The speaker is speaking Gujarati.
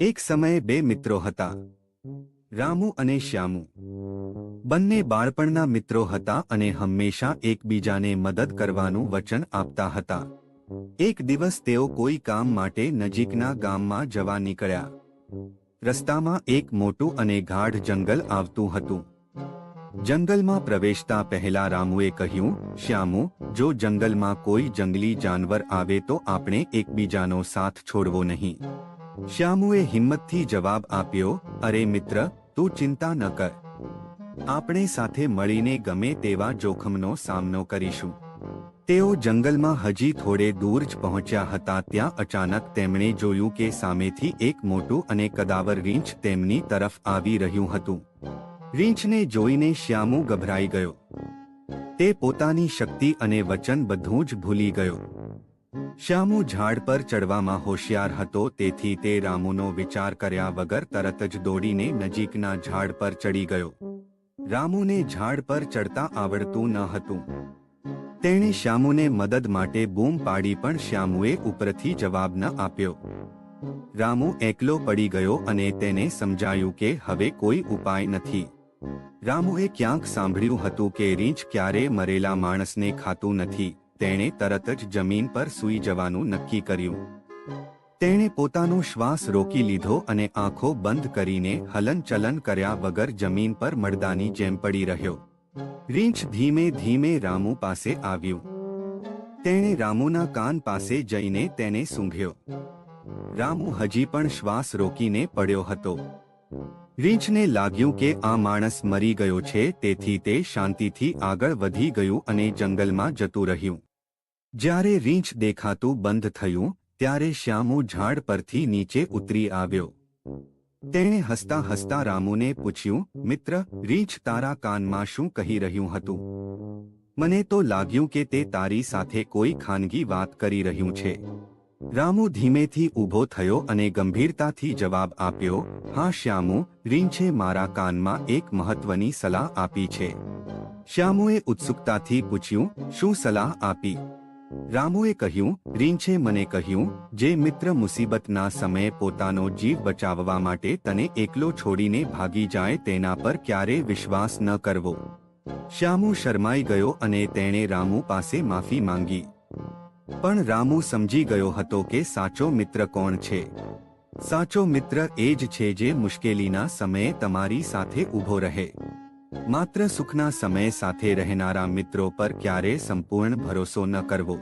એક સમયે બે મિત્રો હતા. રામુ અને શ્યામુ. બંને બાળપણના મિત્રો હતા અને હંમેશા એકબીજાને મદદ કરવાનું વચન આપતા હતા. એક દિવસ તેઓ કોઈ કામ માટે નજીકના ગામમાં જવા નીકળ્યા. રસ્તામાં એક મોટું અને ગાઢ જંગલ આવતું હતું. જંગલમાં પ્રવેશતા પહેલા રામુએ કહ્યું, શ્યામુ, જો જંગલમાં કોઈ જંગલી જાનવર આવે તો આપણે એકબીજાનો સાથ છોડવો નહીં. શ્યામુએ હિંમતથી જવાબ આપ્યો, અરે મિત્ર, તું ચિંતા ન કર. આપણે સાથે મળીને ગમે તેવા જોખમનો સામનો કરીશું. તેઓ જંગલમાં હજી થોડે દૂર જ પહોંચ્યા હતા ત્યાં અચાનક તેમણે જોયું કે સામેથી એક મોટું અને કદાવર રીંછ તેમની તરફ આવી રહ્યું હતું. રીંછને જોઈને શ્યામુ ગભરાઈ ગયો. તે પોતાની શક્તિ અને વચન બધું જ ભૂલી ગયો. શ્યામુ ઝાડ પર ચડવામાં હોશિયાર હતો, તેથી તે રામુનો વિચાર કર્યા વગર તરત જ દોડીને નજીકના ઝાડ પર ચડી ગયો. રામુને ઝાડ પર ચડતા આવડતું ન હતું. તેણે શ્યામુને મદદ માટે બૂમ પાડી પણ શ્યામુએ ઉપરથી જવાબ ન આપ્યો. રામુ એકલો પડી ગયો અને તેને સમજાયું કે હવે કોઈ ઉપાય નથી. રામુએ ક્યાંક સાંભળ્યું હતું કે રીંછ ક્યારે મરેલા માણસને ખાતું નથી. તેણે તરત જ જમીન પર સૂઈ જવાનું નક્કી કર્યું. તેણે પોતાનો શ્વાસ રોકી લીધો અને આંખો બંધ કરીને હલનચલન કર્યા વગર જમીન પર મળદાની જેમ પડી રહ્યો. રીંછ ધીમે ધીમે રામુ પાસે આવ્યું. તેણે રામુના કાન પાસે જઈને તેને સૂંઘ્યો. રામુ હજી પણ શ્વાસ રોકીને પડ્યો હતો. રીંછને લાગ્યું કે આ માણસ મરી ગયો છે, તેથી તે શાંતિથી આગળ વધી ગયું અને જંગલમાં જતું રહ્યું. જ્યારે રીંછ દેખાતું બંધ થયું, ત્યારે શ્યામુ ઝાડ પરથી નીચે ઉતરી આવ્યો. તેણે હસતા હસતા રામુને પૂછ્યું, મિત્ર, રીંછ તારા કાનમાં શું કહી રહ્યું હતું? મને તો લાગ્યું કે તે તારી સાથે કોઈ ખાનગી વાત કરી રહ્યું છે. રામુ ધીમેથી ઊભો થયો અને ગંભીરતાથી જવાબ આપ્યો, હા શ્યામુ, રીંછે મારા કાનમાં એક મહત્વની સલાહ આપી છે. શ્યામુએ ઉત્સુકતાથી પૂછ્યું, શું સલાહ આપી? રામુએ કહ્યું, રીંછે મને કહ્યું, જે મિત્ર મુસીબતના સમયે પોતાનો જીવ બચાવવા માટે તને એકલો છોડીને ભાગી જાય તેના પર ક્યારે વિશ્વાસ ન કરવો. શ્યામુ શરમાઈ ગયો અને તેણે રામુ પાસે માફી માંગી. પણ રામુ સમજી ગયો હતો કે સાચો મિત્ર કોણ છે. સાચો મિત્ર એ જ છે જે મુશ્કેલીના સમયે તમારી સાથે ઊભો રહે. માત્ર સુખના સમય સાથે રહેનારા મિત્રો પર ક્યારે સંપૂર્ણ ભરોસો ન કરવો.